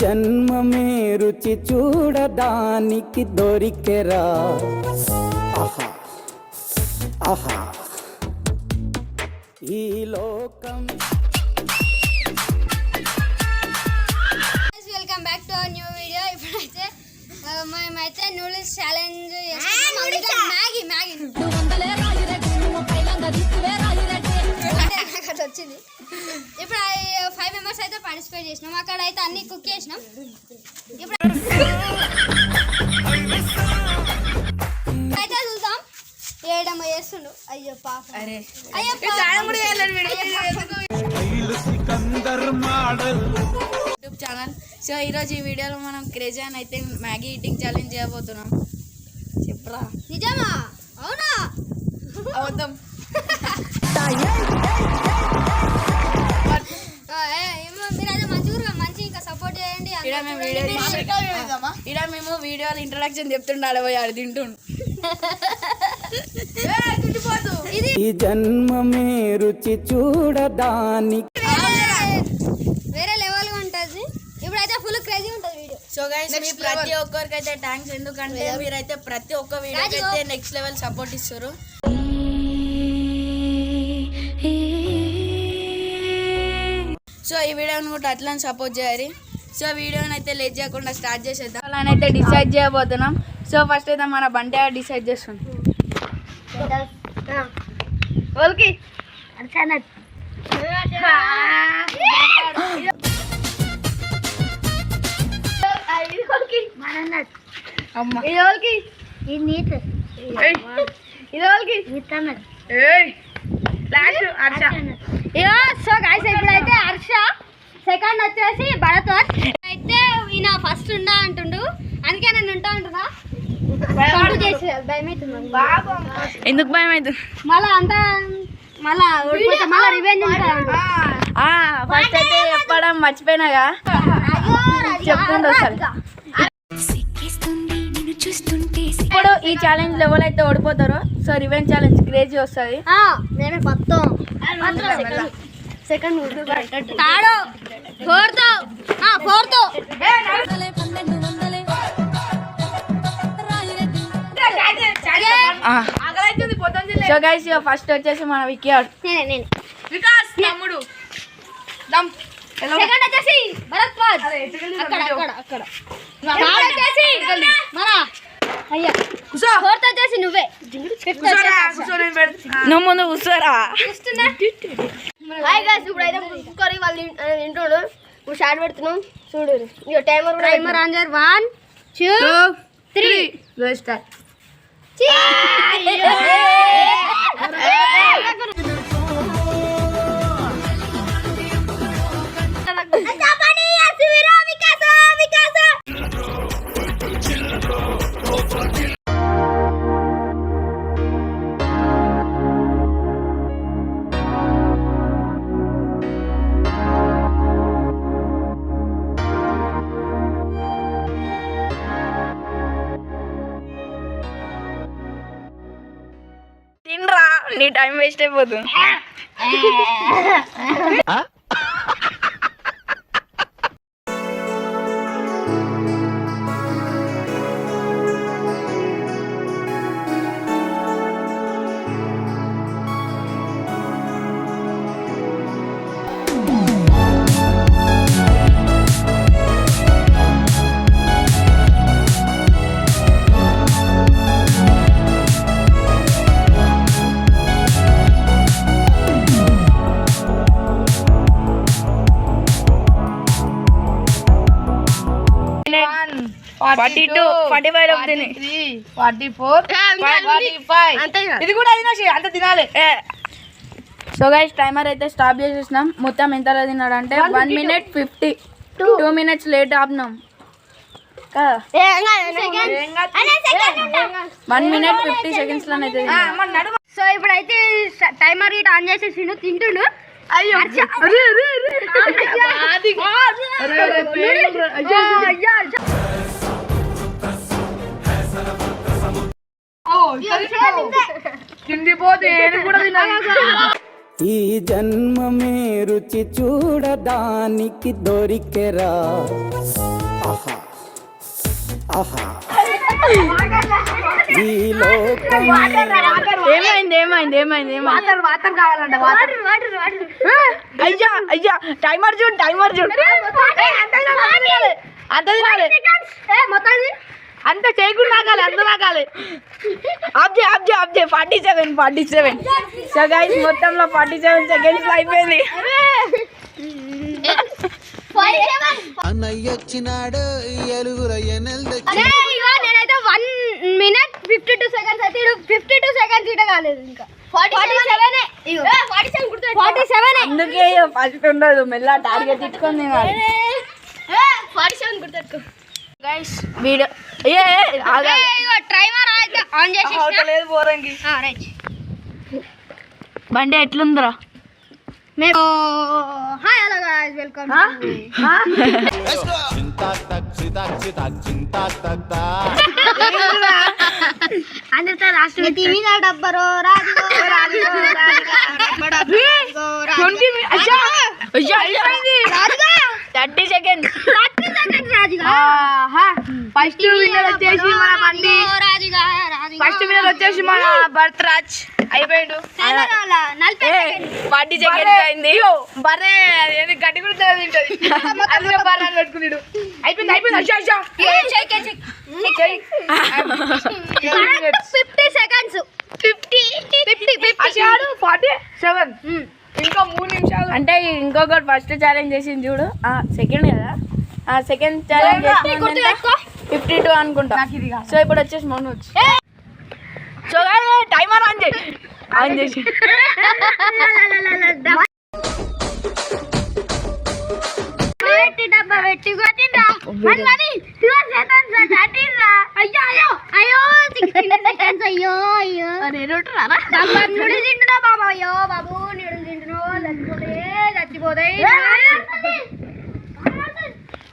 జన్మమే రుచి చూడడానికి దొరికెరా. ఆహా. ఆహా. ఈ లోకం. Welcome back to our new video ఇప్పుడైతే మేమైతే నూడిల్స్ ఛాలెంజ్ మ్యాగీ మ్యాగీ. వచ్చింది. ఇప్పుడు ఫైవ్ మెంబర్స్ అయితే పార్టిసిపేట్ చేసినాం. అక్కడ అయితే అన్ని కుక్ చేసినాం. ఇప్పుడు అయితే చూద్దాం. ఏడమ్మ చేస్తుండు. అయ్యో పాప. అరే. అయ్యో యూట్యూబ్ ఛానల్ సో ఈరోజు ఈ వీడియోలో మనం క్రేజీ అని అయితే మ్యాగీ ఈటింగ్ ఛాలెంజ్ చేయబోతున్నాం. చెప్పరా? నిజమా? అవునా? అవుతాం ఇక్కడ మేము వీడియో ఇక్కడ మేము వీడియోలు ఇంట్రడక్షన్ చెప్తుండాలి పోయి ఆడు తింటుండు. ఈ జన్మమే రుచి చూడడానికి వేరే లెవెల్ ఉంటది. ఇప్పుడైతే ఫుల్ క్రేజీ ఉంటది వీడియో సో గైస్ మీ ప్రతి ఒక్కరికి అయితే థ్యాంక్స్ ఎందుకంటే మీరైతే ప్రతి ఒక్క వీడియోకి. అయితే నెక్స్ట్ లెవెల్ సపోర్ట్ ఇస్తారు సో ఈ వీడియోని కూడా అట్లని సపోర్ట్ చేయాలి. సో వీడియోని అయితే లేట్ చేయకుండా స్టార్ట్ చేసేద్దాం. అలా అయితే డిసైడ్ చేయబోతున్నాం. సో ఫస్ట్ అయితే మన బండి డిసైడ్ చేస్తుంది. ఇది నీట్ సో గాయస్ ఇప్పుడైతే హర్ష సెకండ్ వచ్చేసి భరద్వాజ్ అయితే ఈయన ఫస్ట్ ఉండా అంటుండు. అందుకే నేను ఉంటా అంటున్నా. ఎందుకు భయం అవుతుంది మళ్ళా అంతా మళ్ళా ఓడిపోతే మళ్ళా రివెంజ్ ఫస్ట్ అయితే చెప్పడం మర్చిపోయినాగా? చెప్పుకుంటూ ఇప్పుడు ఈ ఛాలెంజ్ ఎవరైతే ఓడిపోతారో సో రివెంజ్ ఛాలెంజ్ క్రేజీ వస్తుంది. మేమే మొత్తం second third fourth. Fourth. So guys first వచ్చేసి మన నేనే వికాస్ తమ్ముడు. దమ్. సెకండ్ వచ్చేసి భరద్వాజ్ అక్కడ అక్కడ అక్కడ. థర్డ్ వచ్చేసి మన అయ్యా. ఫోర్త్ వచ్చేసి నువ్వే. నువ్వు ముందు కూర్చోరా హాయ్ గాయ్స్ ఇప్పుడు అయితే కుక్కర్ వాళ్ళు తింటుడు ఇప్పుడు షార్ట్ పెడుతున్నాం చూడు. ఇక టైమర్ కూడా timer on one two three start తినరా. నీ టైం వేస్ట్ అయిపోతుంది. ఫార్టీ టూ ఫార్టీ ఫైవ్ తిని ఫార్టీ ఫోర్ ఫార్టీ ఫైవ్ అంతే ఇది కూడా తినాలి అంత తినాలి సో గైస్ టైమర్ అయితే స్టాప్ చేసేసినాం మొత్తం ఎంత తిన్నాడంటే one minute fifty two minutes late ఆపినాం one minute fifty సెకండ్స్లోనే అయితే. సో ఇప్పుడైతే టైమర్ ఇట్ ఆన్ చేసేసిండు తింటుండు అయ్యో తిండిపోతే కూడా ఈ జన్మమే రుచి చూడడానికి దొరికెరా. ఆహా. ఆహా. ఈ లోకమే. ఏమైంది ఏమైంది ఏమైంది ఏమైంది? వాటర్ వాటర్ కావాలంట వాటర్ అయ్యా అయ్యా టైమర్ చూడు టైమర్ చూడు. అంత తినాలి, అంత తినాలి. అంత చేయకుండా నాకాలి అంత నాకాలి ఆబ్జే ఆబ్జే ఆబ్జే forty seven forty seven so guys మొత్తంలో ఫార్టీ సెవెన్ సెకండ్స్ అయిపోయింది అన్నయ్యొచ్చినాడు నేనైతే one minute fifty two seconds అయితే ఫిఫ్టీ టూ సెకండ్స్ ఇట కాలేదు ఇంకా. అందుకే ఫస్ట్ ఉండదు మెల్ల టార్గెట్ ఇచ్చుకొని ఫార్టీ సెవెన్ గుర్తు గైస్ వీడియో ఏ ట్రైమర్ అయితే ఆన్ చేసి లేదు పోరంగి రైట్. బండి ఎట్లుందిరా? మేము హాయ్ హలో గాయ్స్ వెల్కమ్ అందరితో రాష్ట్ర టీవీ డబ్బరో రాజుగో రాజుగో థర్టీ సెకండ్స్ రాజుగా. ఫస్ట్ విన్నర్ వచ్చేసి మన బండి. ఫస్ట్ విన్నర్ వచ్చేసి మన భరతరాజ్. అయిపోయాడు. అయింది బర్రే. ఏది గడ్డి కూడా తింటది అందులో బర్రె అని పెట్టుకున్నాడు అయిపోయింది అయిపోయింది. అచ్చా అచ్చా. Fifty seconds. Fifty fifty forty seven. ఇంకా మూడు నిమిషాలు. అంటే ఇంకొకటి ఫస్ట్ ఛాలెంజ్ చేసింది చూడు. సెకండ్ కదా. సెకండ్ ఛాలెంజ్ ఫిఫ్టీ టూ అనుకుంటా. సో ఇప్పుడు వచ్చేసి మనోజ్ సో టైమర్ ఆన్ చేయి. ఆన్ చేసి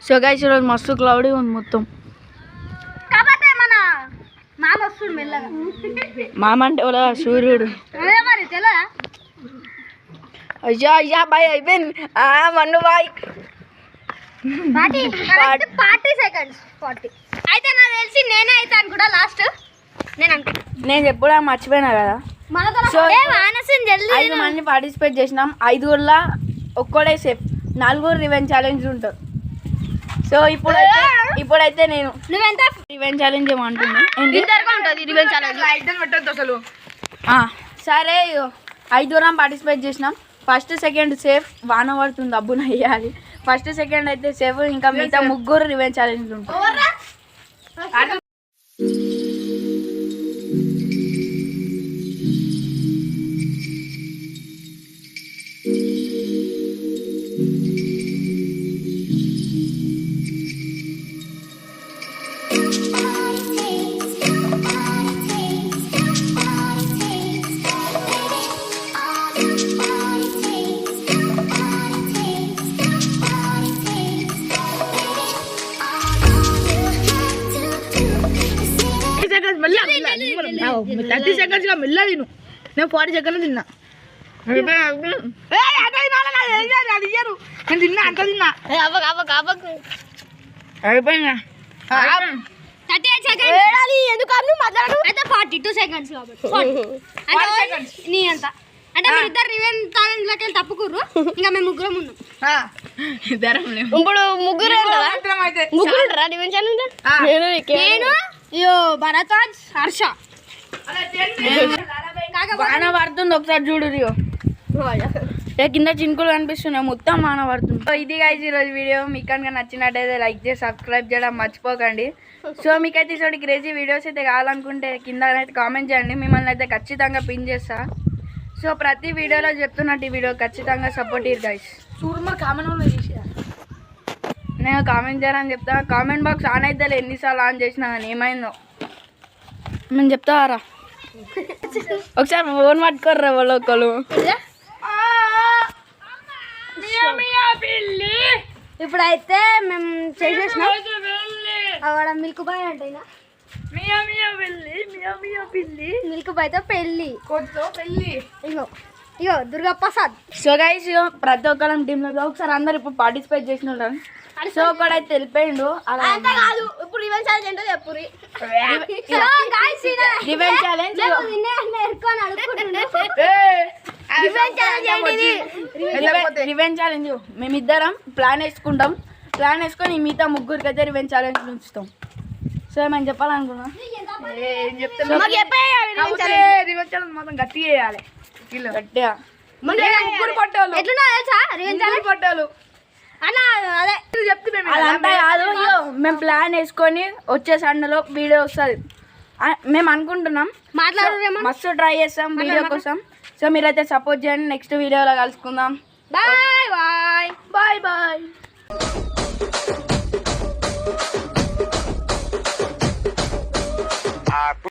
సో గైస్ ఈరోజు మస్తు క్లౌడీ ఉంది మొత్తం కాబట్టి మన మామ వస్తుడు మెల్లగా మామ అంటే వాళ్ళ సూర్యుడు అయ్యా అయ్యా బాయ్ అయిపోయింది. మన్ను బాయ్. సెకండ్స్ ఫార్టీ అయితే నాకు తెలిసి నేనే అవుతాను కూడా లాస్ట్ నేను అనుకుంటా నేను మర్చిపోయినా కదా? సో ఐదు మంది పార్టిసిపేట్ చేసినాం. ఐదుగురులా ఒక్కడే సేఫ్ నలుగురు రివెంజ్ ఛాలెంజ్ ఉంటారు సో ఇప్పుడైతే ఇప్పుడైతే నేను నువ్వెంత రివెంజ్ ఛాలెంజ్ ఏమంటున్నా? ఉంటుంది రివెంజ్ ఛాలెంజ్ ఆ, సరే ఇగో ఐదుగురం పార్టిసిపేట్ చేసినాం. ఫస్ట్ సెకండ్ సేఫ్ వాన పడుతుంది అబ్బున వేయాలి ఫస్ట్ సెకండ్ అయితే సేఫ్ ఇంకా మిగతా ముగ్గురు రివెంజ్ ఛాలెంజ్ ఉంటారు థర్టీ సెకండ్స్గా మెల్ల తిను. నేను ఫార్టీ తిన్నా. నేను తిన్నా అంత తిన్నా. అవ్వకు అవ్వకు అవ్వకు. అయిపోయిందా థర్టీ ఎయిట్ సెకండ్స్ ఎందుకు అన్ను మాట్లాడు? అయితే ఫార్టీ టూ సెకండ్స్ కాబట్టి 40. అంటే నీ అంత. అంటే మీరు ఇద్దరు రివెన్ వెళ్ళి తప్పుకుర్రు. ఇంకా మేము ముగ్గురం ఉన్నాం. ఇప్పుడు ముగ్గురు ముగ్గురు నేను భరతాజ్ హర్ష. వాన పడుతుంది ఒకసారి చూడు రియో కింద చినుకులు కనిపిస్తున్నాయి మొత్తం వాన పడుతుంది సో ఇది గైజ్ ఈరోజు వీడియో మీకు కనుక నచ్చినట్టయితే లైక్ చేసి సబ్స్క్రైబ్ చేయడం మర్చిపోకండి. సో మీకైతే ఇటువంటి క్రేజీ వీడియోస్ అయితే కావాలనుకుంటే కింద అయితే కామెంట్ చేయండి. మిమ్మల్ని అయితే ఖచ్చితంగా పిన్ చేస్తా. సో ప్రతి వీడియోలో చెప్తున్నట్టు ఈ వీడియో ఖచ్చితంగా సపోర్ట్ ఇయర్ గైస్ నేను కామెంట్ చేయరని చెప్తా. కామెంట్ బాక్స్ ఆన్ అయితే ఎన్నిసార్లు ఆన్ చేసినా కానీ ఏమైందో? నేను చెప్తారా ఒకసారి ఫోన్ పట్టుకోర్రా వాళ్ళు ఒకళ్ళు. ఇప్పుడైతే మేము చేసేసినాం. అక్కడ మిల్క్ బాయ్ అంటే మిల్క్ బాయ్తో పెళ్ళి పెళ్ళి. ఇగో. ఇగో దుర్గా ప్రసాద్. సో గైస్ ప్రతి ఒక్కరం టీంలో ఒకసారి అందరు ఇప్పుడు పార్టిసిపేట్ చేసిన ఉంటారు సో ఒకడైతే వెళ్ళిపోయిండు. అలా అంతా కాదు. ఇప్పుడు ఈవెంట్ ఛాలెంజ్ ఏంటో చెప్పురి so guys the event challenge నిన్నే ఎరుకొని అడుగుతుండు ఈవెంట్ ఛాలెంజ్ ఏంటిది? రివెంజ్ ఛాలెంజ్ మేమిద్దరం ప్లాన్ వేసుకుంటాం. ప్లాన్ వేసుకొని మిగతా ముగ్గురికి అయితే రివెంజ్ ఛాలెంజ్ ఉంచుతాం సో ఏమైనా చెప్పాలనుకున్నా మాకు చెప్పేయాలి ఈవెంట్ రివెంజ్ ఛాలెంజ్ మాత్రం గట్టిగా వేయాలి గట్టిగా. ముగ్గురు పట్టాలు. ఎట్లున్నా తెలుసా? రివెంజ్ ముగ్గురు పట్టాలు. అన్న అదే. అదంతా కాదు ఇయ్యో, మేము ప్లాన్ వేసుకొని వచ్చే సండేలో వీడియో వస్తుంది. మేము అనుకుంటున్నాం. మాట్లాడరేమో మస్తు ట్రై చేస్తాం వీడియో కోసం. సో మీరైతే సపోర్ట్ చేయండి. నెక్స్ట్ వీడియోలో కలుసుకుందాం. Bye bye bye bye